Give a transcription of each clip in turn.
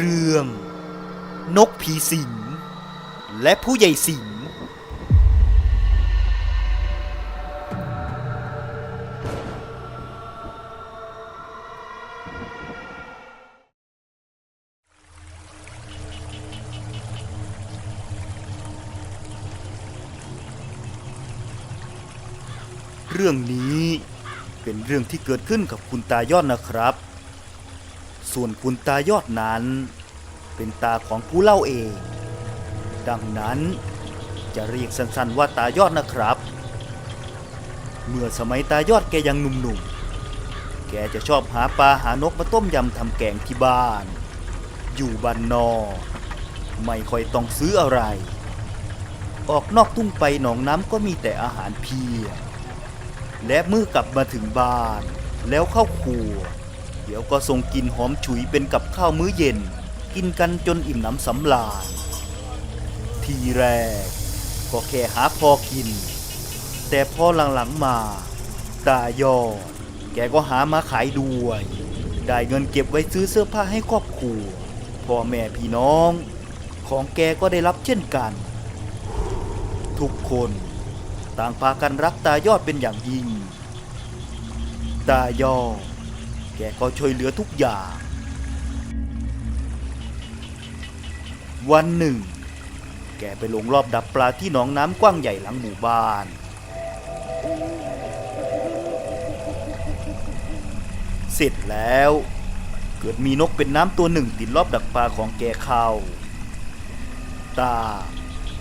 เรื่อง นกผีสิง และผู้ใหญ่สิง เรื่องนี้เป็นเรื่องที่เกิดขึ้นกับคุณตายอดนะครับ ส่วนคุณตายอดนั้น เป็นตาของผู้เล่าเอง ดังนั้นจะเรียกสั้นๆว่าตายอดนะครับ เมื่อสมัยตายอดแกยังหนุ่มๆ แกจะชอบหาปลาหานกมาต้มยำทำแกงที่บ้าน อยู่บ้านนอกไม่ค่อยต้องซื้ออะไร ออกนอกทุ่งไปหนองน้ำก็มีแต่อาหารเพียและเมื่อกลับมาถึงบ้าน แล้วเข้าครัว เดี๋ยวก็ส่งกลินหอมฉุยเป็นกับข้าวมื้อเย็น กินกันจนอิ่มหนำสำราญทีแรก ก็แค่หาพอกิน แต่พอหลังๆมา ตายอดแกก็หามาขายด้วย ได้เงินเก็บไว้ซื้อเสื้อผ้าให้ครอบครัวพ่อแม่พี่น้อง ของแกก็ได้รับเช่นกัน ทุกคนต่างพากันรักตายอดเป็นอย่างยิ่ง ตายอด แกก็ช่วยเหลือทุกอย่าง วันหนึ่ง แกไปลงรอบดับปลาที่หนองน้ำกว้างใหญ่หลังหมู่บ้าน เสร็จแล้ว เกิดมีนกเป็นน้ำตัวหนึ่งติดรอบดักปลาของแกเข้า ตา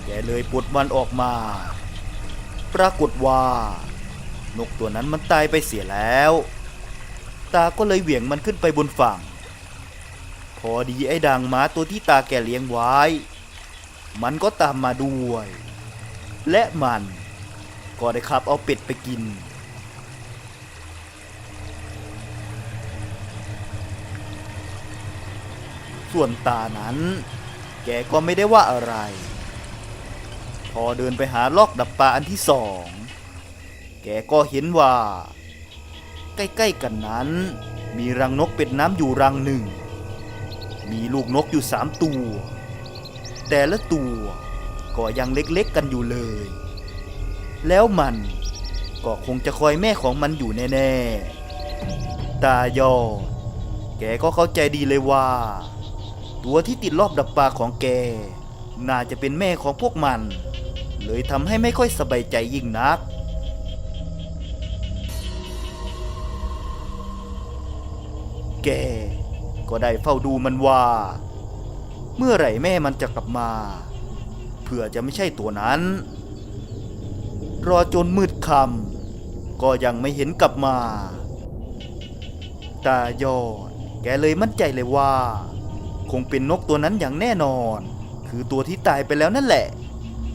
แกเลยปลดมันออกมา ปรากฏว่า นกตัวนั้นมันตายไปเสียแล้ว ตาก็เลยเหวี่ยงมันขึ้นไปบนฝั่ง พอดีไอ้ด่างม้าตัวที่ตาแกเลี้ยงไว้ มันก็ตามมาด้วย และมันก็ได้ขับเอาเป็ดไปกิน ส่วนตานั้น แกก็ไม่ได้ว่าอะไร พอเดินไปหาลอกดับปลาอันที่สอง แกก็เห็นว่า ใกล้ ๆ กันนั้น มีรังนกเป็ดน้ำอยู่รังหนึ่ง มีลูกนกอยู่สามตัว แต่ละตัวก็ยังเล็กๆกันอยู่เลย แล้วมันก็คงจะคอยแม่ของมันอยู่แน่ๆ ตายอดแกก็เข้าใจดีเลยว่า ตัวที่ติดรอบดับปลาของแก น่าจะเป็นแม่ของพวกมัน เลยทำให้ไม่ค่อยสบายใจยิ่งนัก แก ก็ได้เฝ้าดูมันว่า เมื่อไหร่แม่มันจะกลับมาเพื่อจะไม่ใช่ตัวนั้น รอจนมืดคำก็ยังไม่เห็นกลับมา ตายอด แกเลยมั่นใจเลยว่า คงเป็นนกตัวนั้นอย่างแน่นอน คือตัวที่ตายไปแล้วนั่นแหละ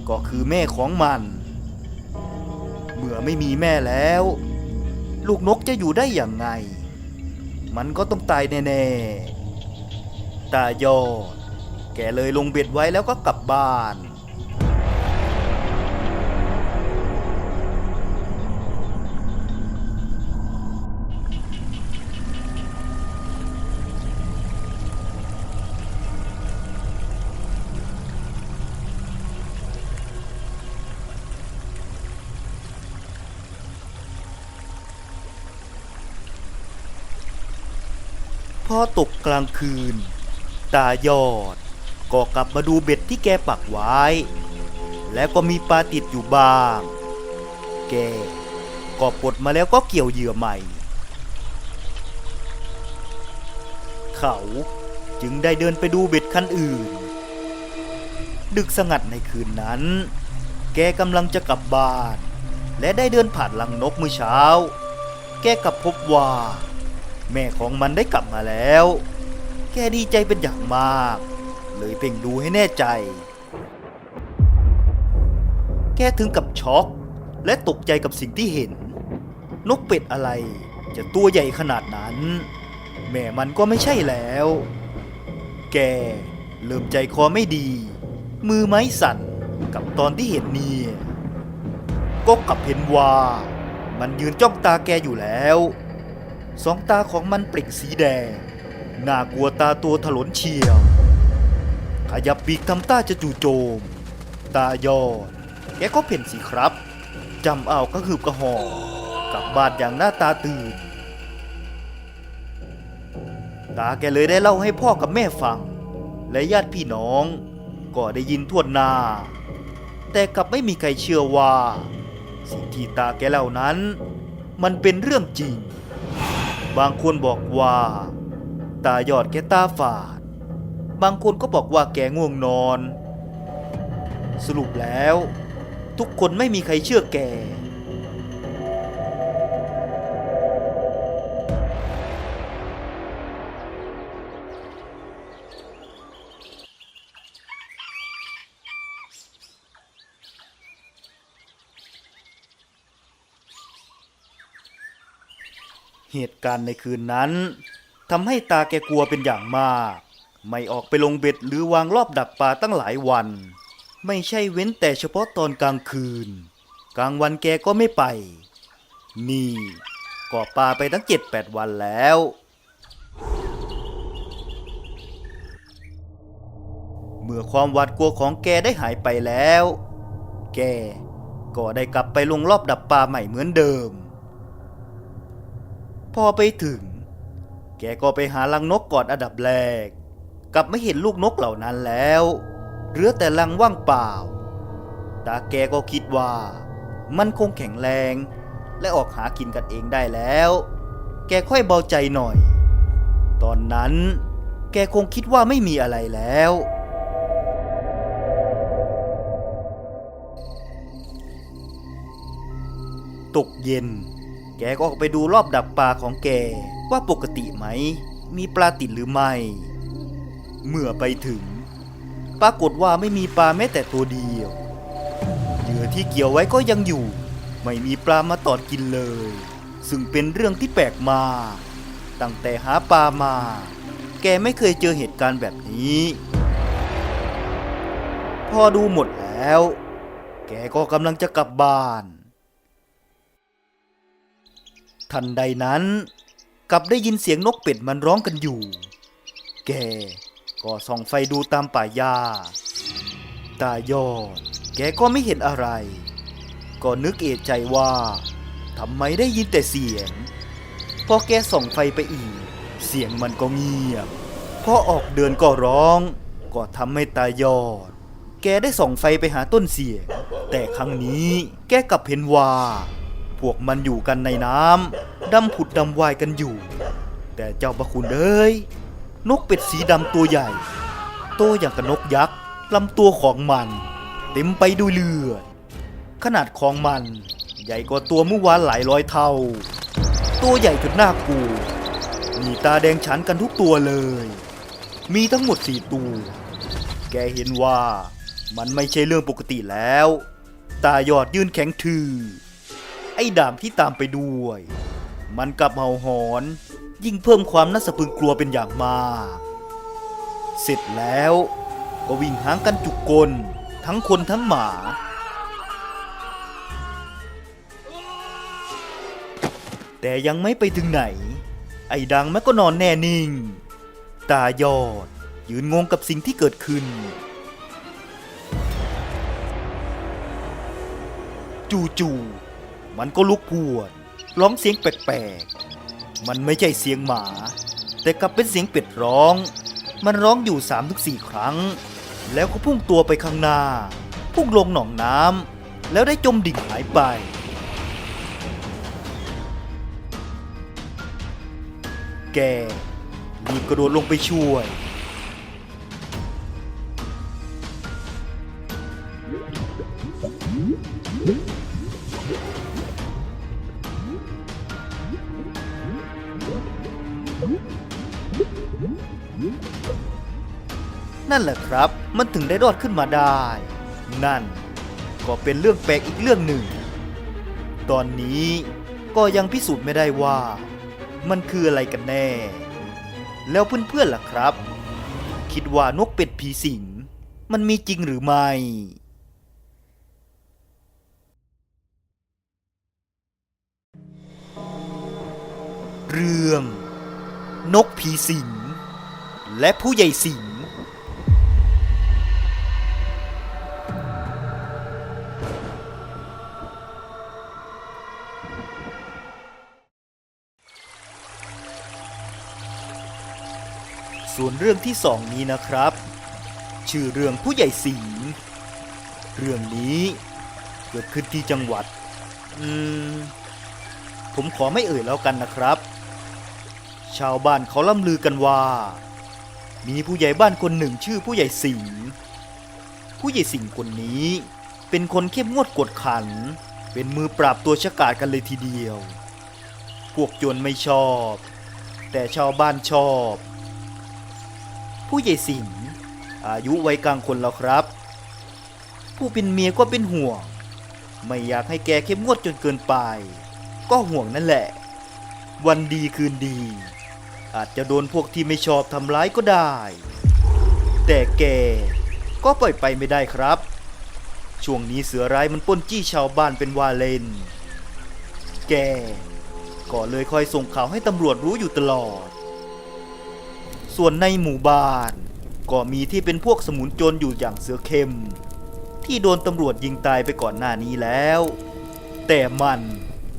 ก็คือแม่ของมัน เมื่อไม่มีแม่แล้ว ลูกนกจะอยู่ได้อย่างไง มันก็ต้องตายแน่ๆตายอด แกเลยลงเบ็ดไว้แล้วก็กลับบ้าน อตกกลางคืน ตายอด ก็กลับมาดูเบ็ดที่แกปักไว้ แล้วก็มีปลาติดอยู่บ้าง แกก็ปลดมาแล้วก็เกี่ยวเหยื่อใหม่ เขาจึงได้เดินไปดูเบ็ดคันอื่น ดึกสงัดในคืนนั้น แกกำลังจะกลับบ้าน และได้เดินผ่านลังนกเมื่อเช้า แกกลับพบว่า แม่ของมันได้กลับมาแล้ว แกดีใจเป็นอย่างมาก เลยเพ่งดูให้แน่ใจ แกถึงกับช็อก และตกใจกับสิ่งที่เห็น นกเป็ดอะไรจะตัวใหญ่ขนาดนั้น แม่มันก็ไม่ใช่แล้ว แกเริ่มใจคอไม่ดี มือไม้สั่นกับตอนที่เห็นเนี่ยก็กลับเห็นว่า มันยืนจ้องตาแกอยู่แล้ว สองตาของมันเปล่งสีแดง น่ากลัวตาตัวถลนเฉียว ขยับปีกทำต้าจะจู่โจม ตายอด แกก็เพ่นสิครับจำเอาก็คืบกระหอบกลับบ้านอย่างหน้าตาตื่น ตาแกเลยได้เล่าให้พ่อกับแม่ฟัง และญาติพี่น้อง ก็ได้ยินทั่วหน้า แต่กลับไม่มีใครเชื่อว่า สิ่งที่ตาแกเล่านั้น มันเป็นเรื่องจริง บางคนบอกว่า ตายอดแกตาฝาด บางคนก็บอกว่าแกง่วงนอน สรุปแล้ว ทุกคนไม่มีใครเชื่อแก เหตุการณ์ในคืนนั้นทำให้ตาแกกลัวเป็นอย่างมาก ไม่ออกไปลงเบ็ดหรือวางรอบดักปลาตั้งหลายวัน ไม่ใช่เว้นแต่เฉพาะตอนกลางคืน กลางวันแกก็ไม่ไป นี่ก็ปลาไปตั้งเจ็ดแปดวันแล้ว เมื่อความหวาดกลัวของแกได้หายไปแล้ว แกก็ได้กลับไปลงรอบดับปลาใหม่เหมือนเดิม อไปถึง แกก็ไปหาลังนกก่อนอันดับแรกกลับไม่เห็นลูกนกเหล่านั้นแล้วเหลือแต่ลังว่างเปล่า ตาแกก็คิดว่า มันคงแข็งแรง และออกหากินกันเองได้แล้ว แกค่อยเบาใจหน่อย ตอนนั้น แกคงคิดว่าไม่มีอะไรแล้ว ตกเย็น แกก็ออกไปดูรอบดักปลาของแกว่าปกติไหม มีปลาติดหรือไม่ เมื่อไปถึง ปรากฏว่าไม่มีปลาแม้แต่ตัวเดียวเหยื่อที่เกี่ยวไว้ก็ยังอยู่ ไม่มีปลามาตอดกินเลย ซึ่งเป็นเรื่องที่แปลกมากตั้งแต่หาปลามา แกไม่เคยเจอเหตุการณ์แบบนี้ พอดูหมดแล้ว แกก็กำลังจะกลับบ้าน ทันใดนั้นกลับได้ยินเสียงนกเป็ดมันร้องกันอยู่ แกก็ส่องไฟดูตามป่าหญ้า ตายอด แกก็ไม่เห็นอะไร ก็นึกเอะใจว่าทำไมได้ยินแต่เสียง พอแกส่องไฟไปอีก เสียงมันก็เงียบ พอออกเดินก็ร้อง ก็ทำให้ตายอด แกได้ส่องไฟไปหาต้นเสียง แต่ครั้งนี้แกกลับเห็นว่า พวกมันอยู่กันในน้ำดำผุดดำวายกันอยู่ แต่เจ้าประคุณเอ้ยนกเป็ดสีดำตัวใหญ่ โตอย่างกับนกยักษ์ลำตัวของมัน เต็มไปด้วยเลือด ขนาดของมัน ใหญ่กว่าตัวเมื่อวานหลายร้อยเท่า ตัวใหญ่จนน่ากลัวมีตาแดงฉันกันทุกตัวเลย มีทั้งหมดสี่ตัว แกเห็นว่ามันไม่ใช่เรื่องปกติแล้ว ตายอดยืนแข็งทื่อ ไอ้ด่ามที่ตามไปด้วย มันกลับเห่าหอน ยิ่งเพิ่มความน่าสะพรึงกลัวเป็นอย่างมาก เสร็จแล้วก็วิ่งหางกันจุกกล ทั้งคนทั้งหมา แต่ยังไม่ไปถึงไหน ไอ้ดังแมันก็นอนแน่นิ่ง ตายอด ยืนงงกับสิ่งที่เกิดขึ้น จู่ๆ มันก็ลุกพวดร้องเสียงแปลกๆ มันไม่ใช่เสียงหมา แต่กลับเป็นเสียงเป็ดร้อง มันร้องอยู่3ามถึงสครั้ง แล้วก็พุ่งตัวไปข้างหน้า พุ่งลงหนองน้ำแล้วได้จมดิ่งหายไปแกรีบกระโดดลงไปช่วย นั่นแหละครับ มันถึงได้รอดขึ้นมาได้ นั่นก็เป็นเรื่องแปลกอีกเรื่องหนึ่ง ตอนนี้ก็ยังพิสูจน์ไม่ได้ว่า มันคืออะไรกันแน่ แล้วเพื่อนๆล่ะครับ คิดว่านกเป็ดผีสิง มันมีจริงหรือไม่เรื่อง นกผีสิง และผู้ใหญ่สิง ส่วนเรื่องที่สองนี้นะครับ ชื่อเรื่องผู้ใหญ่สิงเรื่องนี้เกิดขึ้นที่จังหวัด อืม ผมขอไม่เอ่ยแล้วกันนะครับ ชาวบ้านเขาล่ำลือกันว่า มีผู้ใหญ่บ้านคนหนึ่งชื่อผู้ใหญ่สิงผู้ใหญ่สิงคนนี้ เป็นคนเข้มงวดกดขัน เป็นมือปราบตัวฉกาจกันเลยทีเดียว พวกโจรไม่ชอบ แต่ชาวบ้านชอบ ผู้ใหญ่สิงอายุวัยกลางคนแล้วครับ ผู้เป็นเมียก็เป็นห่วง ไม่อยากให้แกเข้มงวดจนเกินไป ก็ห่วงนั่นแหละ วันดีคืนดี อาจจะโดนพวกที่ไม่ชอบทำร้ายก็ได้ แต่แกก็ปล่อยไปไม่ได้ครับ ช่วงนี้เสือร้ายมันป้นจี้ชาวบ้านเป็นวาเลน แกก็เลยคอยส่งข่าวให้ตำรวจรู้อยู่ตลอด ส่วนในหมู่บ้าน ก็มีที่เป็นพวกสมุนโจรอยู่อย่างเสือเข้มที่โดนตำรวจยิงตายไปก่อนหน้านี้แล้ว แต่มัน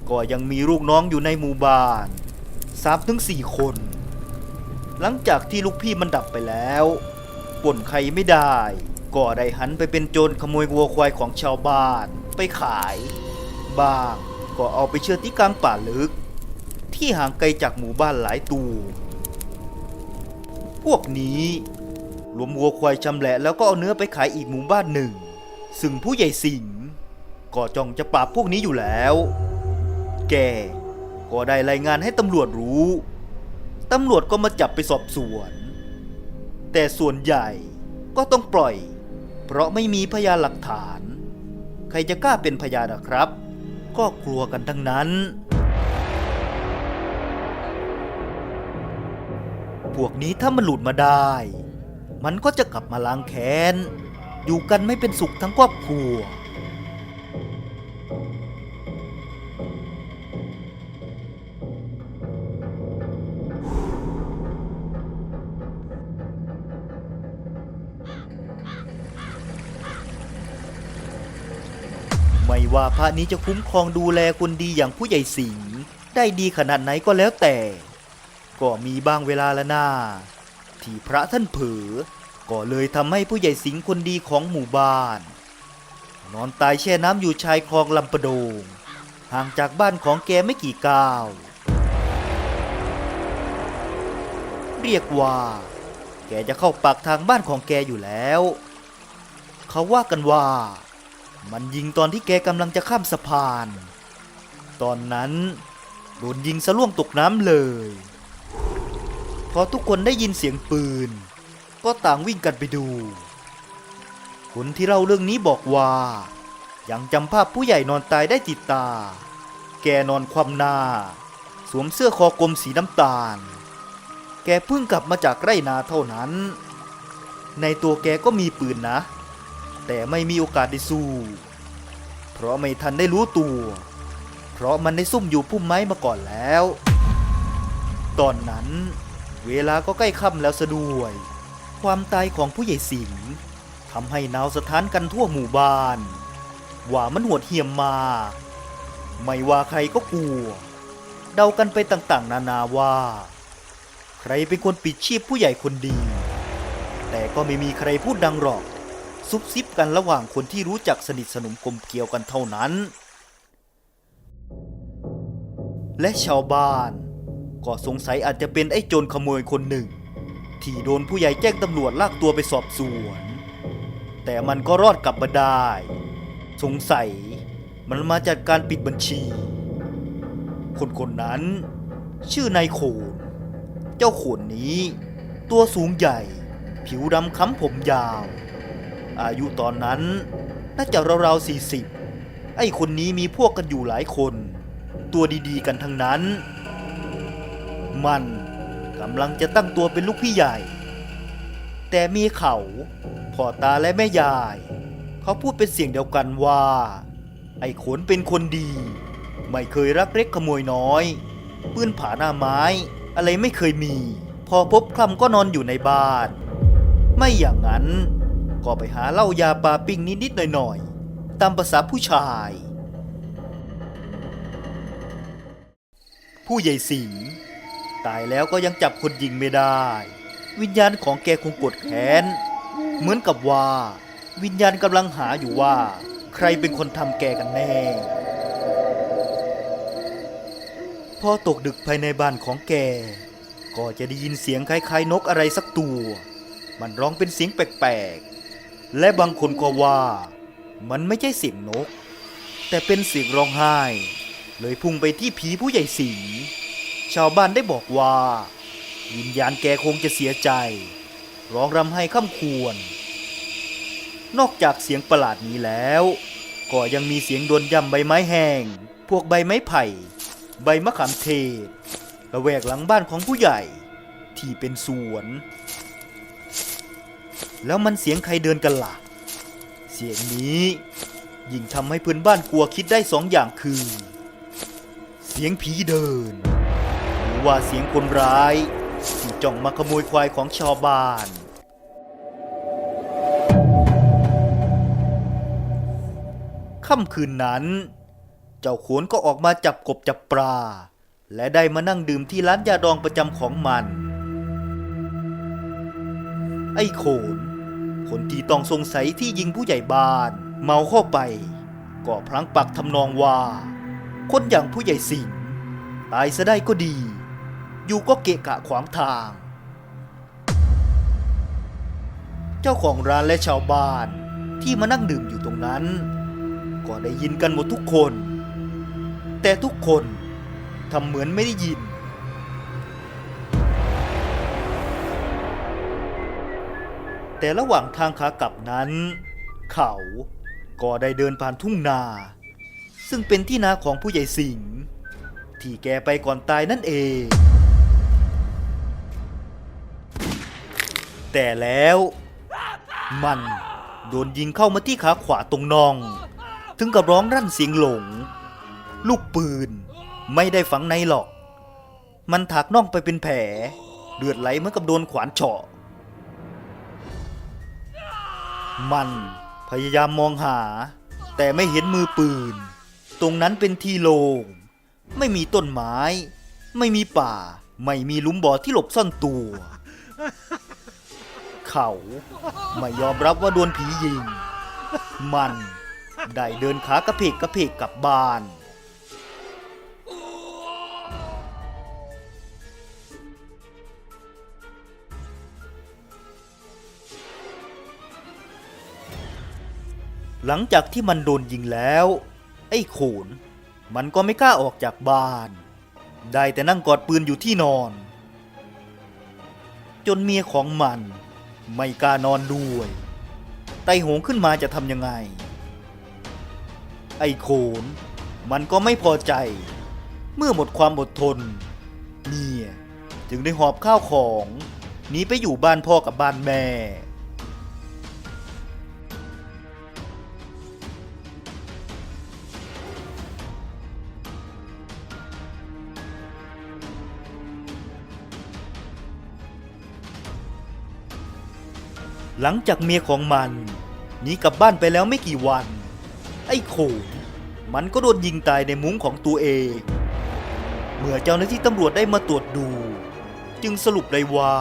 ก็ยังมีลูกน้องอยู่ในหมู่บ้านสามถึงสี่คน หลังจากที่ลูกพี่มันดับไปแล้วป่นใครไม่ได้ ก็ได้หันไปเป็นโจรขโมยวัวควายของชาวบ้านไปขายบ้างก็เอาไปเชื่อดที่กลางป่าลึก ที่ห่างไกลจากหมู่บ้านหลายตู พวกนี้รวมวัวควายชำแหละแล้วก็เอาเนื้อไปขายอีกหมู่บ้านหนึ่ง ซึ่งผู้ใหญ่สิงห์ก็จ้องจะปราบพวกนี้อยู่แล้ว แกก็ได้รายงานให้ตำรวจรู้ ตำรวจก็มาจับไปสอบสวน แต่ส่วนใหญ่ก็ต้องปล่อย เพราะไม่มีพยานหลักฐาน ใครจะกล้าเป็นพยานนะครับ ก็กลัวกันทั้งนั้น พวกนี้ถ้ามันหลุดมาได้ มันก็จะกลับมาล้างแค้น อยู่กันไม่เป็นสุขทั้งครอบครัว ไม่ว่าพระนี้จะคุ้มครองดูแลคนดีอย่างผู้ใหญ่สิงห์ได้ดีขนาดไหนก็แล้วแต่ ก็มีบางเวลาละนาที่พระท่านเผลอก็เลยทำให้ผู้ใหญ่สิงคนดีของหมู่บ้าน นอนตายแช่น้ำอยู่ชายคลองลำปะโดง ห่างจากบ้านของแกไม่กี่ก้าว เรียกว่า แกจะเข้าปากทางบ้านของแกอยู่แล้ว เขาว่ากันว่า มันยิงตอนที่แกกำลังจะข้ามสะพาน ตอนนั้นโดนยิงสะล่วงตกน้ำเลย พอทุกคนได้ยินเสียงปืน ก็ต่างวิ่งกันไปดู คนที่เล่าเรื่องนี้บอกว่า ยังจำภาพผู้ใหญ่นอนตายได้ติดตา แกนอนคว่ำหน้า สวมเสื้อคอกลมสีน้ำตาล แกเพิ่งกลับมาจากไร่นาเท่านั้น ในตัวแกก็มีปืนนะ แต่ไม่มีโอกาสได้สู้ เพราะไม่ทันได้รู้ตัว เพราะมันได้ซุ่มอยู่พุ่มไม้มาก่อนแล้ว ตอนนั้น เวลาก็ใกล้ค่ำแล้วซะด้วย ความตายของผู้ใหญ่สิงห์ทำให้หนาวสถานกันทั่วหมู่บ้าน ว่ามันโหดเหี้ยมมา ไม่ว่าใครก็กลัว เดากันไปต่างๆ นานาว่า ใครเป็นคนปิดชีพผู้ใหญ่คนดี แต่ก็ไม่มีใครพูดดังหรอก ซุบซิบกันระหว่างคนที่รู้จักสนิทสนมกลมเกลียวกันเท่านั้น และชาวบ้าน ก็สงสัยอาจจะเป็นไอ้โจรขโมยคนหนึ่ง ที่โดนผู้ใหญ่แจ้งตำรวจลากตัวไปสอบสวน แต่มันก็รอดกลับมาได้ สงสัยมันมาจากการปิดบัญชี คนคนนั้น ชื่อนายโขน เจ้าโขนนี้ ตัวสูงใหญ่ ผิวดำค้ำผมยาว อายุตอนนั้นน่าจะราวๆสี่สิบไอ้คนนี้มีพวกกันอยู่หลายคน ตัวดีๆกันทั้งนั้น มันกำลังจะตั้งตัวเป็นลูกพี่ใหญ่ แต่มีเขาพ่อตาและแม่ยาย เขาพูดเป็นเสียงเดียวกันว่า ไอ้ขนเป็นคนดี ไม่เคยรักเล็กขโมยน้อย ปืนผาหน้าไม้ อะไรไม่เคยมี พอพบคลำก็นอนอยู่ในบ้าน ไม่อย่างนั้น ก็ไปหาเหล้ายาปลาปิ้งนิดๆหน่อยๆ ตามภาษาผู้ชาย ผู้ใหญ่สิง ตายแล้วก็ยังจับคนยิงไม่ได้ วิญญาณของแกคงกดแค้น เหมือนกับว่า วิญญาณกำลังหาอยู่ว่า ใครเป็นคนทำแกกันแน่ พอตกดึกภายในบ้านของแก ก็จะได้ยินเสียงคล้ายๆ นกอะไรสักตัว มันร้องเป็นเสียงแปลกๆ และบางคนก็ว่า มันไม่ใช่เสียงนก แต่เป็นเสียงร้องไห้ เลยพุ่งไปที่ผีผู้ใหญ่สิงห์ ชาวบ้านได้บอกว่า วิญญาณแกคงจะเสียใจ ร้องรำไห้ข้ามควร นอกจากเสียงประหลาดนี้แล้ว ก็ยังมีเสียงโดนย่ำใบไม้แห้ง พวกใบไม้ไผ่ ใบมะขามเทศระแวกหลังบ้านของผู้ใหญ่ที่เป็นสวน แล้วมันเสียงใครเดินกันล่ะ เสียงนี้ยิ่งทำให้เพื่อนบ้านกลัวคิดได้สองอย่างคือ เสียงผีเดิน ว่าเสียงคนร้ายที่จ้องมาขโมยควายของชาวบ้าน ค่ำคืนนั้น เจ้าโขนก็ออกมาจับกบจับปลา และได้มานั่งดื่มที่ร้านยาดองประจำของมัน ไอ้โขน คนที่ต้องสงสัยที่ยิงผู้ใหญ่บ้าน เมาเข้าไป ก็พลั้งปักทำนองว่า คนอย่างผู้ใหญ่สิงตายซะได้ก็ดี อยู่ก็เกะกะขวางทาง เจ้าของร้านและชาวบ้านที่มานั่งดื่มอยู่ตรงนั้น ก็ได้ยินกันหมดทุกคน แต่ทุกคนทำเหมือนไม่ได้ยิน แต่ระหว่างทางขากลับนั้น เขาก็ได้เดินผ่านทุ่งนา ซึ่งเป็นที่นาของผู้ใหญ่สิงห์ที่แกไปก่อนตายนั่นเอง แต่แล้วมันโดนยิงเข้ามาที่ขาขวาตรงน่อง ถึงกับร้องรั่นเสียงหลง ลูกปืนไม่ได้ฝังในหรอก มันถากน่องไปเป็นแผลเลือดไหลเหมือนกับโดนขวานเฉาะ มันพยายามมองหา แต่ไม่เห็นมือปืน ตรงนั้นเป็นที่โลง่งไม่มีต้นไม้ ไม่มีป่า ไม่มีลุมบ่อที่หลบซ่อนตัว เขาไม่ยอมรับว่าโดนผียิง มันได้เดินขากระเพกกระเพกกลับบ้าน หลังจากที่มันโดนยิงแล้ว ไอ้โขนมันก็ไม่กล้าออกจากบ้าน ได้แต่นั่งกอดปืนอยู่ที่นอน จนเมียของมัน ไม่กล้านอนด้วย ไตหงขึ้นมาจะทำยังไง ไอ้โขนมันก็ไม่พอใจ เมื่อหมดความอดทน เนียจึงได้หอบข้าวของหนีไปอยู่บ้านพ่อกับบ้านแม่ หลังจากเมียของมันหนีกลับบ้านไปแล้วไม่กี่วัน ไอ้โขงมันก็โดนยิงตายในมุ้งของตัวเอง เมื่อเจ้าหน้าที่ตำรวจได้มาตรวจดู จึงสรุปได้ว่า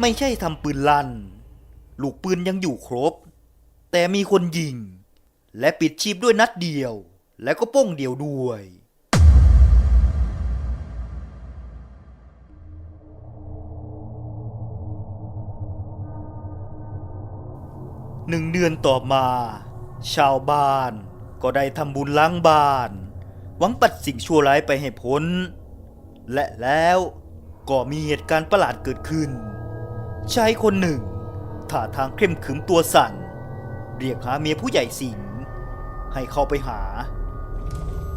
ไม่ใช่ทำปืนลั่น ลูกปืนยังอยู่ครบ แต่มีคนยิง และปิดชีพด้วยนัดเดียว และก็โป้งเดียวด้วย หนึ่งเดือนต่อมา ชาวบ้านก็ได้ทำบุญล้างบ้าน หวังปัดสิ่งชั่วร้ายไปให้พ้น และแล้วก็มีเหตุการณ์ประหลาดเกิดขึ้น ชายคนหนึ่งท่าทางเข้มขึมตัวสั่น เรียกหาเมียผู้ใหญ่สิงให้เข้าไปหา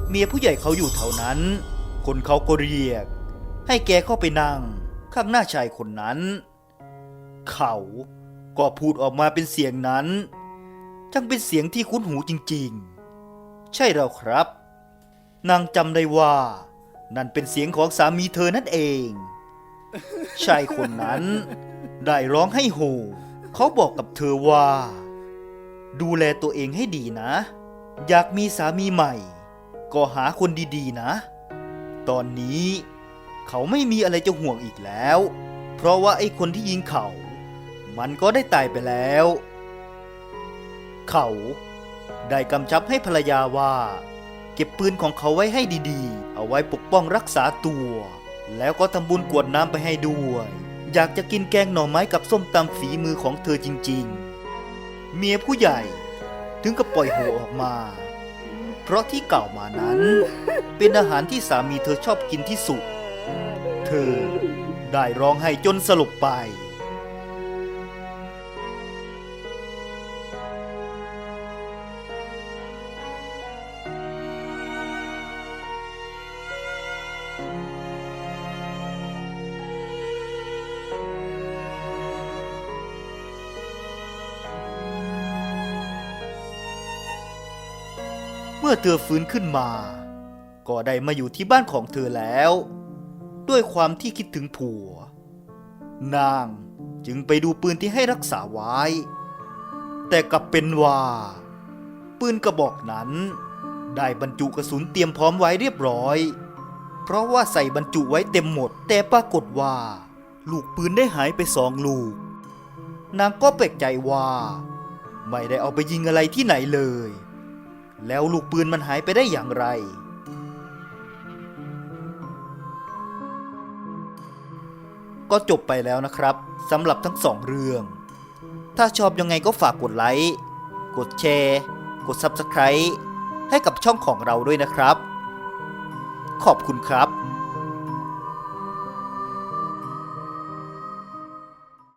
เมียผู้ใหญ่เขาอยู่แถวนั้น คนเขาก็เรียก ให้แกเข้าไปนั่งข้างหน้าชายคนนั้น เขา ก็พูดออกมาเป็นเสียงนั้นช่างเป็นเสียงที่คุ้นหูจริงๆ ใช่แล้วครับ นางจำได้ว่า นั่นเป็นเสียงของสามีเธอนั่นเองชายคนนั้น ได้ร้องให้โหเขาบอกกับเธอว่า ดูแลตัวเองให้ดีนะ อยากมีสามีใหม่ ก็หาคนดีๆนะ ตอนนี้ เขาไม่มีอะไรจะห่วงอีกแล้ว เพราะว่าไอ้คนที่ยิงเขา มันก็ได้ตายไปแล้ว เขาได้กำชับให้ภรรยาว่า เก็บปืนของเขาไว้ให้ดีๆ เอาไว้ปกป้องรักษาตัว แล้วก็ทำบุญกวดน้ำไปให้ด้วย อยากจะกินแกงหน่อไม้กับส้มตำฝีมือของเธอจริงๆ เมียผู้ใหญ่ถึงกับปล่อยหัวออกมา เพราะที่กล่าวมานั้น เป็นอาหารที่สามีเธอชอบกินที่สุด เธอได้ร้องไห้จนสลบไป มื่อเธอฟื้นขึ้นมา ก็ได้มาอยู่ที่บ้านของเธอแล้ว ด้วยความที่คิดถึงผัว นางจึงไปดูปืนที่ให้รักษาไว้ แต่กลับเป็นว่าปืนกระบอกนั้น ได้บรรจุกระสุนเตรียมพร้อมไว้เรียบร้อย เพราะว่าใส่บรรจุไว้เต็มหมด แต่ปรากฏว่า ลูกปืนได้หายไปสองลูก นางก็แปลกใจว่า ไม่ได้เอาไปยิงอะไรที่ไหนเลย แล้วลูกปืนมันหายไปได้อย่างไร ก็จบไปแล้วนะครับสำหรับทั้งสองเรื่อง ถ้าชอบยังไงก็ฝากกดไลค์ กดแชร์ กด Subscribe ให้กับช่องของเราด้วยนะครับ ขอบคุณครับ